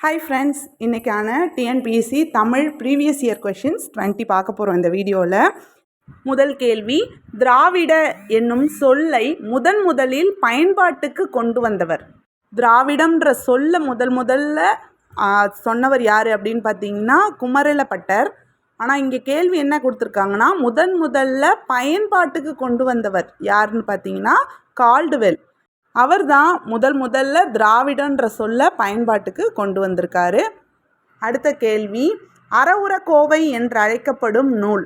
Hi friends இன்றைக்கான TNPSC Tamil previous year questions twenty பார்க்க போகிறோம் இந்த வீடியோவில் முதல் கேள்வி திராவிட என்னும் சொல்லை முதன் முதலில் பயன்பாட்டுக்கு கொண்டு வந்தவர். திராவிடம்ன்ற சொல்லை முதல் முதல்ல சொன்னவர் யார் அப்படின்னு பார்த்தீங்கன்னா குமரலப்பட்டர். ஆனால் இங்கே கேள்வி என்ன கொடுத்துருக்காங்கன்னா முதன் முதல்ல பயன்பாட்டுக்கு கொண்டு வந்தவர் யாருன்னு பார்த்தீங்கன்னா கால்டுவெல். அவர் தான் முதல் முதல்ல திராவிடன்ற சொல்ல பயன்பாட்டுக்கு கொண்டு வந்திருக்காரு. அடுத்த கேள்வி அறவுரக்கோவை என்று அழைக்கப்படும் நூல்.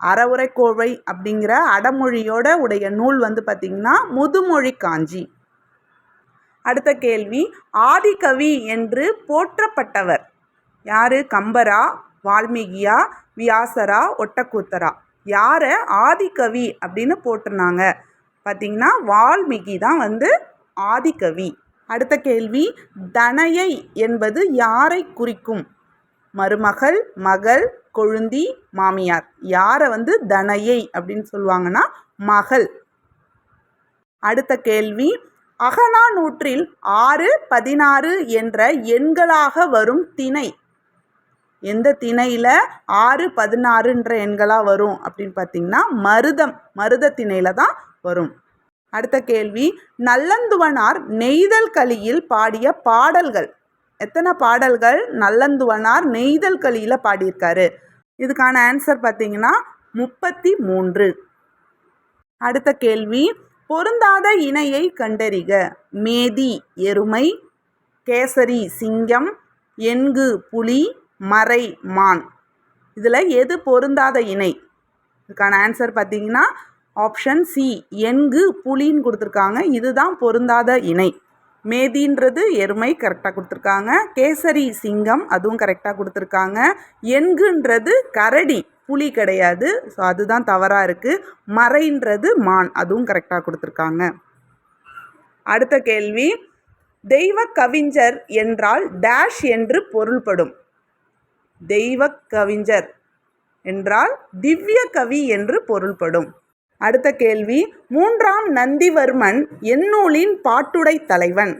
அறவுரைக்கோவை அப்படிங்கிற அடமொழியோட உடைய நூல் வந்து பார்த்திங்கன்னா முதுமொழி காஞ்சி. அடுத்த கேள்வி ஆதிகவி என்று போற்றப்பட்டவர் யாரு? கம்பரா வால்மீகியா வியாசரா ஒட்டக்கூத்தரா? யாரை? ஆதிகவி அப்படின்னு போட்டிருந்தாங்க. பார்த்தீங்கன்னா வால்மீகி தான் வந்து ஆதிக்கவி. அடுத்த கேள்வி தனையை என்பது யாரை குறிக்கும்? மருமகள் மகள் கொழுந்தி மாமியார். யாரை வந்து தனையை அப்படின்னு சொல்லுவாங்கன்னா மகள். அடுத்த கேள்வி அகனா நூற்றில் ஆறு பதினாறு என்ற எண்களாக வரும் திணை. எந்த திணையில் ஆறு பதினாறுன்ற எண்களாக வரும் அப்படின்னு பார்த்தீங்கன்னா மருதம் மருத திணையில் தான் வரும். அடுத்த கேள்வி நல்லந்துவனார் நெய்தல் கலியில் பாடிய பாடல்கள். எத்தனை பாடல்கள் நல்லந்துவனார் நெய்தல் கலியில் பாடியிருக்காரு? இதுக்கான ஆன்சர் பார்த்தீங்கன்னா முப்பத்தி மூன்று அடுத்த கேள்வி பொருந்தாத இணையை கண்டறிக. மேதி எருமை கேசரி சிங்கம் என்கு புலி மறை மான். இதில் எது பொருந்தாத இணை? இதுக்கான ஆன்சர் பார்த்தீங்கன்னா ஆப்ஷன் சி எங்கு புலின்னு கொடுத்துருக்காங்க. இதுதான் பொருந்தாத இணை. மேதின்றது எருமை கரெக்டாக கொடுத்துருக்காங்க. கேசரி சிங்கம் அதுவும் கரெக்டாக கொடுத்துருக்காங்க. எண்குன்றது கரடி புலி கிடையாது. ஸோ அதுதான் தவறாக இருக்குது மறைன்றது மான் அதுவும் கரெக்டாக கொடுத்துருக்காங்க. அடுத்த கேள்வி. தெய்வ கவிஞர் என்றால் டேஷ் என்று பொருள்படும். தெய்வ கவிஞர் என்றால் திவ்ய கவி என்று பொருள்படும். அடுத்த கேள்வி மூன்றாம் நந்திவர்மன் எந்நூலின் பாட்டுடை தலைவன்.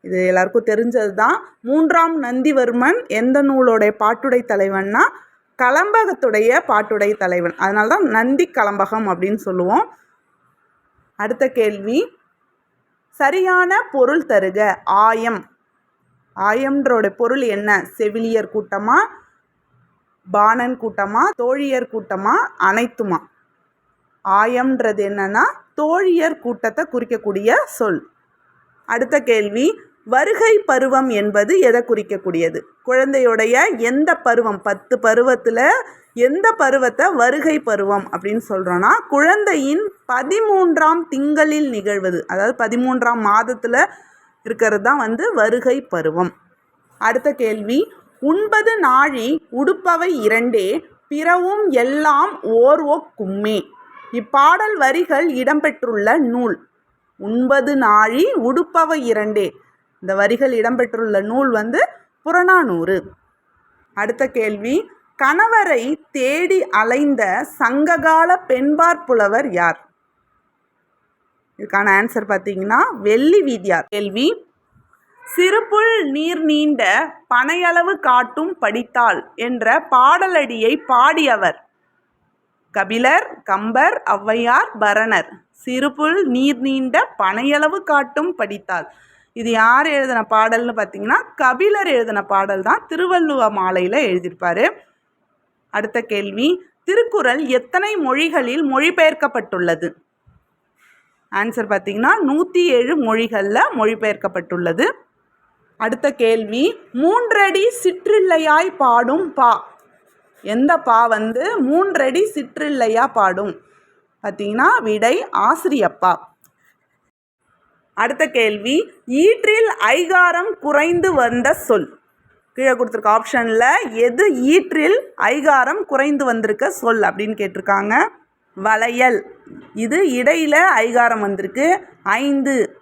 இது எல்லாருக்கும் தெரிஞ்சது தான் மூன்றாம் நந்திவர்மன் எந்த நூலோடைய பாட்டுடை தலைவன்னா கலம்பகத்துடைய பாட்டுடை தலைவன். அதனால தான் நந்தி கலம்பகம் அப்படின்னு சொல்லுவோம். அடுத்த கேள்வி சரியான பொருள் தருக ஆயம். ஆயம்ன்றோட பொருள் என்ன? செவிலியர் கூட்டமா பாணன் கூட்டமா தோழியர் கூட்டமா அனைத்துமா? ஆயம்ன்றது என்னன்னா தோழியர் கூட்டத்தை குறிக்கக்கூடிய சொல். அடுத்த கேள்வி வருகை பருவம் என்பது எதை குறிக்கக்கூடியது? குழந்தையுடைய எந்த பருவம் பத்து பருவத்தில் எந்த பருவத்தை வருகை பருவம் அப்படின்னு சொல்கிறோன்னா குழந்தையின் பதிமூன்றாம் திங்களில் நிகழ்வது அதாவது பதிமூன்றாம் மாதத்தில் இருக்கிறது தான் வந்து வருகை பருவம். அடுத்த கேள்வி உண்பது நாழி உடுப்பவை இரண்டே பிறவும் எல்லாம் ஓர்வோ கும்மே. இப்பாடல் வரிகள் இடம்பெற்றுள்ள நூல். உண்பது நாழி உடுப்பவை இரண்டே. இந்த வரிகள் இடம்பெற்றுள்ள நூல் வந்து புறநானூறு. அடுத்த கேள்வி கணவரை தேடி அலைந்த சங்ககால பெண்பார்ப்புலவர் யார்? இதுக்கான ஆன்சர் பார்த்தீங்கன்னா வெள்ளி வீதியார். கேள்வி சிறுபுல் நீர் நீண்ட பனையளவு காட்டும் படித்தாள் என்ற பாடலடியை பாடியவர் கபிலர் கம்பர் ஔவையார் பரணர். சிறுபுல் நீர் நீண்ட பனையளவு காட்டும் படித்தாள். இது யார் எழுதின பாடல்னு பார்த்தீங்கன்னா கபிலர் எழுதின பாடல் தான் திருவள்ளுவ மாலையில் எழுதியிருப்பார். அடுத்த கேள்வி திருக்குறள் எத்தனை மொழிகளில் மொழிபெயர்க்கப்பட்டுள்ளது? ஆன்சர் பார்த்தீங்கன்னா நூற்றி ஏழு மொழிகளில் மொழிபெயர்க்கப்பட்டுள்ளது. அடுத்த கேள்வி மூன்றடி சிற்றில்லையாய் பாடும் பா எந்த பா வந்து மூன்றடி சிற்றில்லையா பாடும்? பார்த்தீங்கன்னா விடை ஆசிரியப்பா. அடுத்த கேள்வி ஈற்றில் ஐகாரம் குறைந்து வந்த சொல். கீழே கொடுத்துருக்க ஆப்ஷனில் எது ஈற்றில் ஐகாரம் குறைந்து வந்திருக்க சொல் அப்படின்னு கேட்டிருக்காங்க. வளையல். இது இடையில் ஐகாரம் வந்திருக்கு. ஐந்து.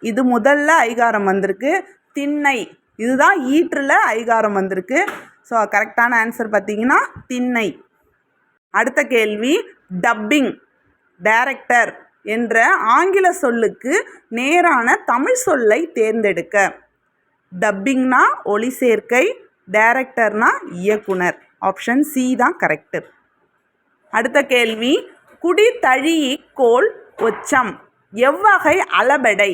இது முதல்ல ஐகாரம் வந்திருக்கு. திண்ணை. இதுதான் ஈற்றில் ஐகாரம் வந்திருக்கு. ஸோ கரெக்டான ஆன்சர் பார்த்தீங்கன்னா திண்ணை. அடுத்த கேள்வி டப்பிங் டைரக்டர் என்ற ஆங்கில சொல்லுக்கு நேரான தமிழ் சொல்லை தேர்ந்தெடுக்க. டப்பிங்னா ஒளி சேர்க்கை டைரக்டர்னா இயக்குனர். ஆப்ஷன் சி தான் கரெக்டு அடுத்த கேள்வி குடி தழி கோல் ஒச்சம் எவ்வகை அளபெடை?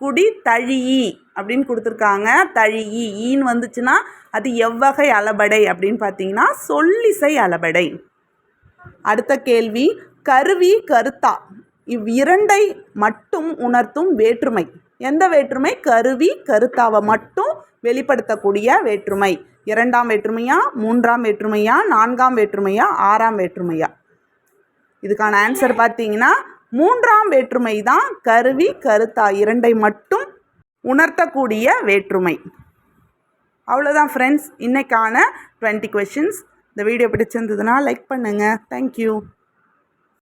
குடி தழியி அப்படின்னு கொடுத்துருக்காங்க. தழியி ஈன்னு வந்துச்சுன்னா அது எவ்வகை அளபடை அப்படின்னு பார்த்தீங்கன்னா சொல்லிசை அளபடை. அடுத்த கேள்வி கருவி கருத்தா. இவ்விரண்டை மட்டும் உணர்த்தும் வேற்றுமை. எந்த வேற்றுமை? கருவி கருத்தாவை மட்டும் வெளிப்படுத்தக்கூடிய வேற்றுமை. இரண்டாம் வேற்றுமையா? மூன்றாம் வேற்றுமையா? நான்காம் வேற்றுமையா? ஆறாம் வேற்றுமையா? இதுக்கான ஆன்சர் பார்த்தீங்கன்னா மூன்றாம் வேற்றுமை தான் கருவி கருத்தா இரண்டை மட்டும் உணர்த்தக்கூடிய வேற்றுமை. அவ்வளோதான் ஃப்ரெண்ட்ஸ் இன்னைக்கான டுவெண்ட்டி கொஷின்ஸ் இந்த வீடியோ பிடிச்சிருந்ததுன்னா லைக் பண்ணுங்கள் தேங்க்யூ